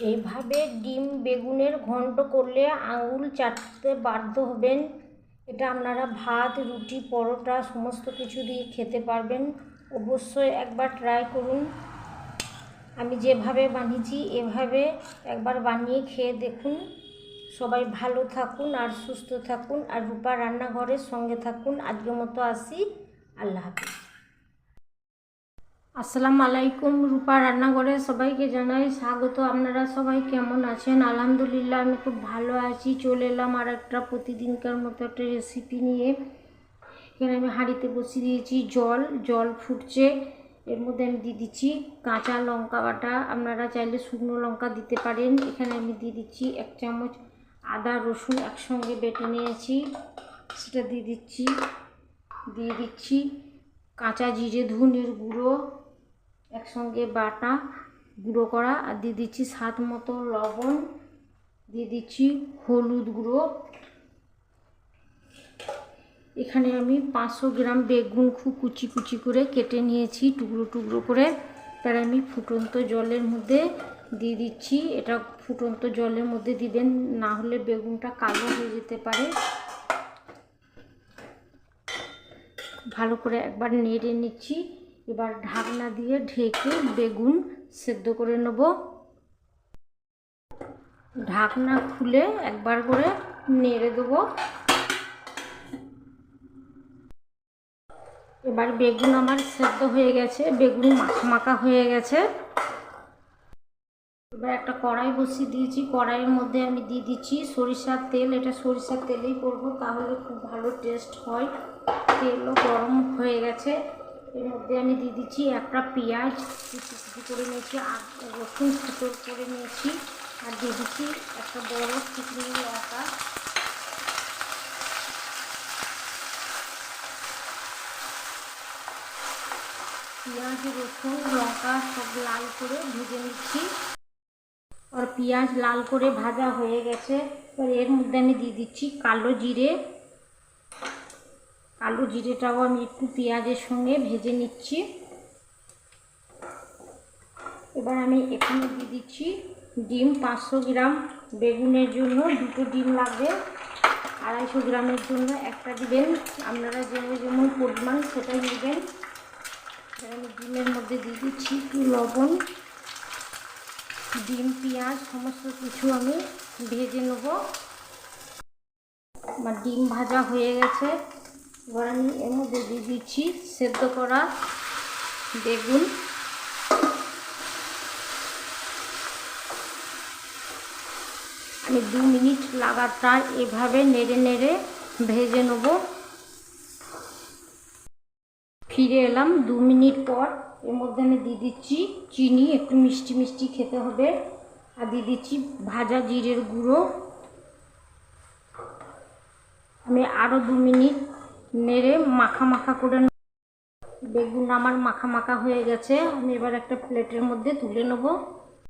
এইভাবে ডিম বেগুনের ঘন্ট করলে আঙুল চাটতে বাধ্য হবেন। এটা আপনারা ভাত, রুটি, পরোটা সমস্ত কিছু দিয়ে খেতে পারবেন। অবশ্যই একবার ট্রাই করুন। আমি যেভাবে বানিয়েছি, এভাবে একবার বানিয়ে খেয়ে দেখুন। সবাই ভালো থাকুন আর সুস্থ থাকুন। আর রূপা রান্নাঘরের সঙ্গে থাকুন। আজকের মতো আসি। আল্লাহ হাফিজ। আসসালামু আলাইকুম, রূপা রান্নাঘরে সবাইকে জানাই স্বাগত। আপনারা সবাই কেমন আছেন? আলহামদুলিল্লাহ, আমি খুব ভালো আছি। চলে এলাম আর একটা প্রতিদিনকার মতো একটা রেসিপি নিয়ে। এখানে আমি হাঁড়িতে বসিয়ে দিয়েছি জল। জল ফুটছে। এর মধ্যে আমি দিয়ে দিচ্ছি কাঁচা লঙ্কা বাটা। আপনারা চাইলে শুকনো লঙ্কা দিতে পারেন। এখানে আমি দিয়ে দিচ্ছি এক চামচ আদা রসুন একসঙ্গে বেটে নিয়েছি। সেটা দিয়ে দিচ্ছি। দিয়ে দিচ্ছি কাঁচা জিরে, ধনের গুঁড়ো। একসঙ্গে বাটা গুঁড়ো করা আর দিয়ে দিচ্ছি স্বাদ মতো লবণ। দিয়ে দিচ্ছি হলুদ গুঁড়ো। এখানে আমি পাঁচশো গ্রাম বেগুন খুব কুচি কুচি করে কেটে নিয়েছি টুকরো টুকরো করে। তার আমি ফুটন্ত জলের মধ্যে দিয়ে দিচ্ছি। এটা ফুটন্ত জলের মধ্যে দিবেন, না হলে বেগুনটা কালো হয়ে যেতে পারে। ভালো করে একবার নেড়ে নিচ্ছি। এবার ঢাকনা দিয়ে ঢেকে বেগুন সেদ্ধ করে নেব। ঢাকনা খুলে একবার করে নেড়ে দেবো। এবার বেগুন আমার সেদ্ধ হয়ে গেছে, বেগুন মাখা মাখা হয়ে গেছে। এবার একটা কড়াই বসিয়ে দিয়েছি, কড়াইয়ের মধ্যে আমি দিয়ে দিচ্ছি সরিষার তেল। এটা সরিষার তেলেই করব, তাহলে খুব ভালো টেস্ট হয়। তেলও গরম হয়ে গেছে। এর মধ্যে আমি দিয়ে দিচ্ছি একটা পেঁয়াজ, কুচি কুচি করে নিয়েছি, আর রসুন ফুটো করে নিয়েছি, আর দিয়ে দিচ্ছি একটা বড় চিকনি লঙ্কা পেঁয়াজ, রসুন, লঙ্কা সব লাল করে ভেজে নিচ্ছি। আর পেঁয়াজ লাল করে ভাজা হয়ে গেছে। এর মধ্যে আমি দিয়ে দিচ্ছি কালো জিরে। কালো জিরেটাও আমি একটু পেঁয়াজের সঙ্গে ভেজে নিচ্ছি। এবার আমি এখানে দিয়ে দিচ্ছি ডিম পাঁচশো গ্রাম। বেগুনের জন্য দুটো ডিম লাগবে। আড়াইশো গ্রামের জন্য একটা দিবেন। আপনারা যেমন যেমন পরিমাণ সেটাই নেবেন। আমি ডিমের মধ্যে দিয়ে দিচ্ছি একটু লবণ। ডিম, পেঁয়াজ, সমস্ত কিছু আমি ভেজে নেব। আমার ডিম ভাজা হয়ে গেছে। এবার আমি এর মধ্যে দিয়ে দিচ্ছি, সেদ্ধ করা বেগুন। আমি দু মিনিট লাগাতার এভাবে নেড়ে নেড়ে ভেজে নেব। ফিরে এলাম দু মিনিট পর। এর মধ্যে আমি দিয়ে দিচ্ছি চিনি, একটু মিষ্টি মিষ্টি খেতে হবে। আর দিয়ে দিচ্ছি ভাজা জিরের গুঁড়ো। আমি আরও দু মিনিট নেড়ে মাখা মাখা করে বেগুন আমার মাখা মাখা হয়ে গেছে। আমি এবার একটা প্লেটের মধ্যে তুলে নেব।